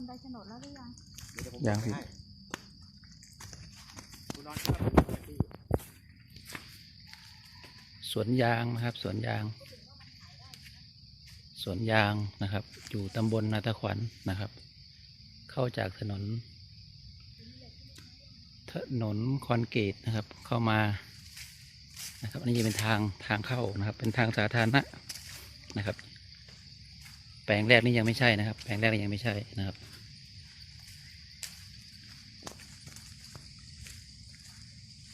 คนได้โฉนดแล้วหรือยัง เดี๋วผมยังบอกพี่ ให้คุณนอนที่ว่าเป็นอะไรที่สวนยางนะครับ สวนยาง สวนยางนะครับ อยู่ตำบลนาตะขวัญนะครับ เข้าจากถนน ถนนคอนกรีตนะครับ เข้ามานะครับ อันนี้จะเป็นทางทางเข้านะครับ เป็นทางสาธารณะนะครับแปลงแรกนี่ยังไม่ใช่นะครับ แปลงแรกนี่ยังไม่ใช่นะครับ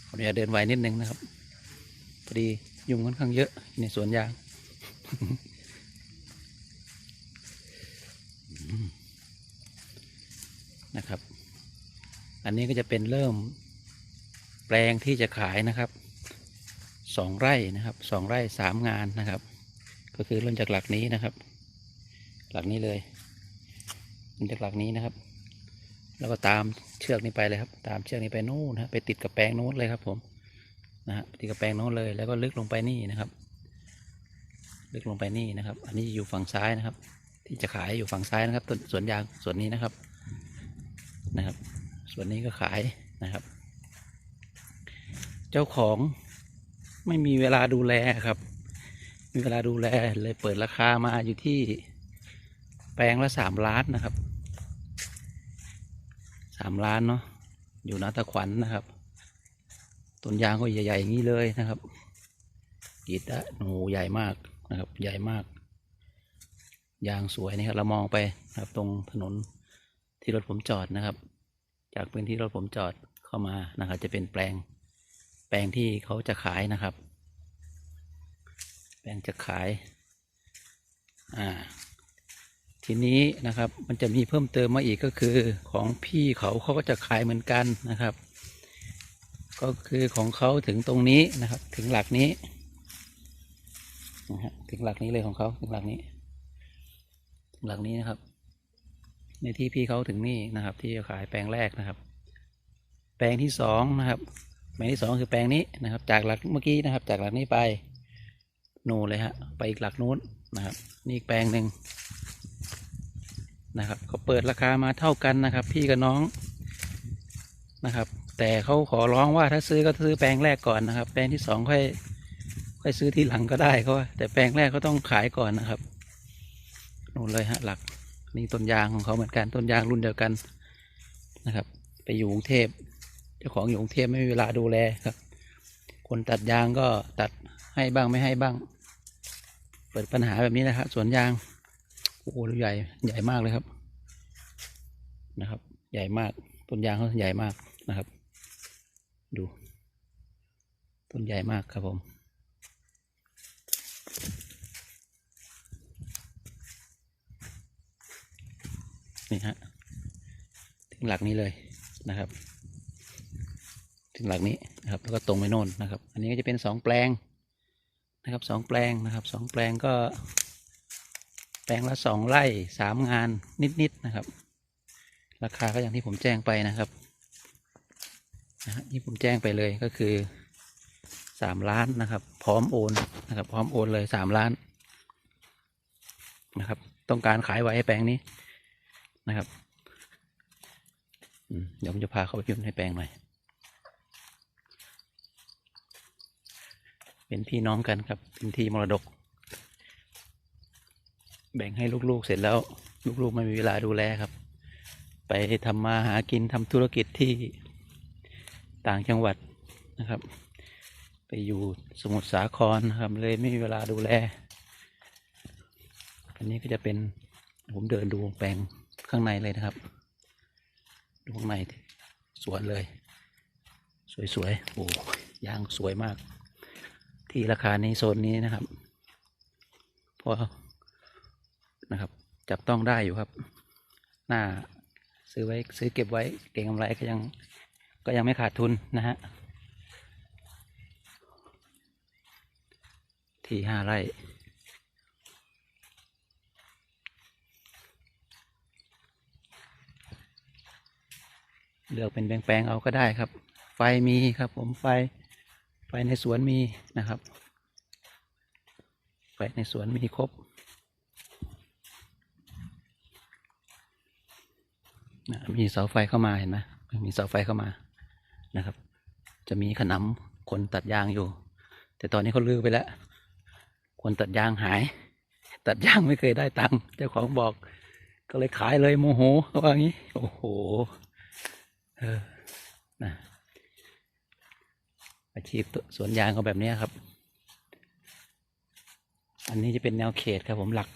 ขออนุญาตเดินไวนิดนึงนะครับพอดียุงค่อนข้างเยอะในสวนยางนะครับ อันนี้ก็จะเป็นเริ่มแปลงที่จะขายนะครับสองไร่นะครับสองไร่สามงานนะครับ ก็คือเริ่มจากหลักนี้นะครับ หลักนี้เลยเริ่มจากหลักนี้นะครับ แล้วก็ตามเชือกนี้ไปเลยครับ ตามเชือกนี้ไปนู่นนะไปติดกับแปลงโน้นเลยครับ ผมนะฮะติดกับแปลงนู้นเลย แล้วก็ลึกลงไปนี่นะครับ ลึกลงไปนี่นะครับ อันนี้อยู่ฝั่งซ้ายนะครับ ที่จะขายอยู่ฝั่งซ้ายนะครับต้นสวนยางสวนนี้นะครับนะครับ ส่วนนี้ก็ขายนะครับ เจ้าของไม่มีเวลาดูแลครับ มีเวลาดูแลเลยเปิดราคามาอยู่ที่ แปลงละสามล้านนะครับสามล้านเนาะอยู่นาตะขวัญนะครับต้นยางก็ใหญ่ๆอย่างนี้เลยนะครับกีดอะโหใหญ่มากนะครับ ใหญ่มาก ยางสวยนะครับเรามองไปนะครับตรงถนนที่รถผมจอดนะครับ จากพื้นที่รถผมจอดเข้ามานะครับ จะเป็นแปลง แปลงที่เขาจะขายนะครับ แปลงจะขาย อ่า ทีนี้นะครับมันจะมีเพิ่มเติมมาอีกก็คือของพี่เขาเขาก็จะขายเหมือนกันนะครับ ก็คือของเขาถึงตรงนี้นะครับ ถึงหลักนี้นะฮะถึงหลักนี้เลยของเขาถึงหลักนี้ถึงหลักนี้นะครับ ในที่พี่เขาถึงนี่นะครับ ที่จะขายแปลงแรกนะครับ แปลงที่สองนะครับ แปลงที่สองคือแปลงนี้นะครับ จากหลักเมื่อกี้นะครับ จากหลักนี้ไป นูเลยฮะไปอีกหลักนู้นนะครับ นี่อีกแปลงหนึ่ง นะครับเขาเปิดราคามาเท่ากันนะครับ พี่กับน้องนะครับ แต่เขาขอร้องว่าถ้าซื้อก็ซื้อแปลงแรกก่อนนะครับ แปลงที่สองค่อยค่อยซื้อทีหลังก็ได้เขาแต่แปลงแรกเขาต้องขายก่อนนะครับนู่นเลยฮะหลักนี่ต้นยางของเขาเหมือนกันต้นยางรุ่นเดียวกันนะครับ ไปอยู่กรุงเทพเจ้าของอยู่กรุงเทพไม่มีเวลาดูแลครับ คนตัดยางก็ตัดให้บ้างไม่ให้บ้าง เปิดปัญหาแบบนี้นะครับสวนยาง โอ้โหใหญ่ใหญ่มากเลยครับ นะครับ ใหญ่มาก ต้นยางเขาใหญ่มากนะครับ ดู ต้นใหญ่มากครับผมนี่ฮะถึงหลักนี้เลยนะครับ ถึงหลักนี้นะครับ แล้วก็ตรงไปโน่นนะครับ อันนี้ก็จะเป็นสองแปลงนะครับสองแปลงนะครับสองแปลงก็ แปลงละสองไร่สามงานนิดๆนะครับ ราคาก็อย่างที่ผมแจ้งไปนะครับนะนี่ผมแจ้งไปเลยก็คือสามล้านนะครับ พร้อมโอนนะครับ พร้อมโอนเลยสามล้านนะครับ ต้องการขายไว้แปลงนี้นะครับเดี๋ยวผมจะพาเข้าไปยุ่นให้แปลงหน่อย เป็นพี่น้องกันครับเป็นที่มรดก แบ่งให้ลูกๆเสร็จแล้ว ลูกๆไม่มีเวลาดูแลครับ ไปทำมาหากินทำธุรกิจที่ต่างจังหวัดนะครับ ไปอยู่สมุทรสาครนะครับ เลยไม่มีเวลาดูแล อันนี้ก็จะเป็นผมเดินดูแปลงข้างในเลยนะครับ ดูข้างในสวนเลย สวยๆโอ้ยางสวยมาก ที่ราคาในโซนนี้นะครับเพราะ นะครับ จับต้องได้อยู่ครับ หน้าซื้อไว้ซื้อเก็บไว้เก่งกำไรก็ยังก็ยังไม่ขาดทุนนะฮะที่ห้าไร่เลือกเป็นแปลงๆเอาก็ได้ครับ ไฟมีครับ ผมไฟไฟในสวนมีนะครับ ไฟในสวนมีครบ นะมีเสาไฟเข้ามาเห็นไหมมีเสาไฟเข้ามานะครับ จะมีขนำคนตัดยางอยู่ แต่ตอนนี้เขาลือไปแล้ว คนตัดยางหาย ตัดยางไม่เคยได้ตังค์เจ้าของบอก ก็เลยขายเลยโมโหเขาว่างี้ โอ้โหเออนะอาชีพสวนยางก็แบบนี้ครับ อันนี้จะเป็นแนวเขตครับผมหลัก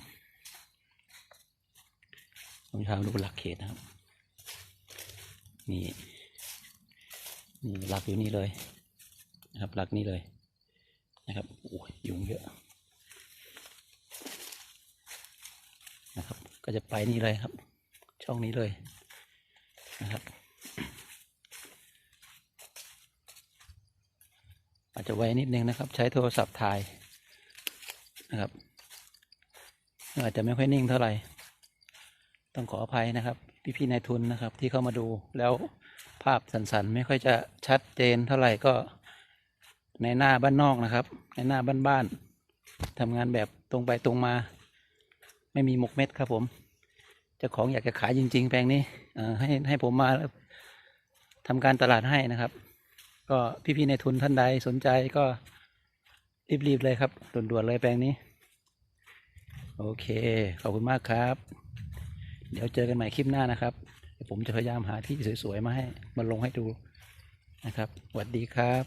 ผมพาดูหลักเขตนะครับ นี่นี่หลักอยู่นี่เลยนะครับหลักนี่เลยนะครับโอ้ยยุงเยอะนะครับ ก็จะไปนี่เลยครับ ช่องนี้เลยนะครับ อาจจะไวนิดนึงนะครับ ใช้โทรศัพท์ถ่ายนะครับอาจจะไม่ค่อยนิ่งเท่าไหร่ ต้องขออภัยนะครับ พี่ๆนายทุนนะครับที่เข้ามาดูแล้วภาพสันๆ ไม่ค่อยจะชัดเจนเท่าไหร่ก็ในหน้าบ้านนอกนะครับ ในหน้าบ้านๆทำงานแบบตรงไปตรงมา ไม่มีหมกเม็ดครับผมเจ้าของอยากจะขายจริง ๆ แปลงนี้ให้ให้ผมมาทำการตลาดให้นะครับ ก็พี่ๆในทุนท่านใดสนใจก็รีบๆเลยครับด่วนๆเลยแปลงนี้ โอเค ขอบคุณมากครับ เดี๋ยวเจอกันใหม่คลิปหน้านะครับ ผมจะพยายามหาที่สวยๆมาให้มาลงให้ดูนะครับสวัสดีครับ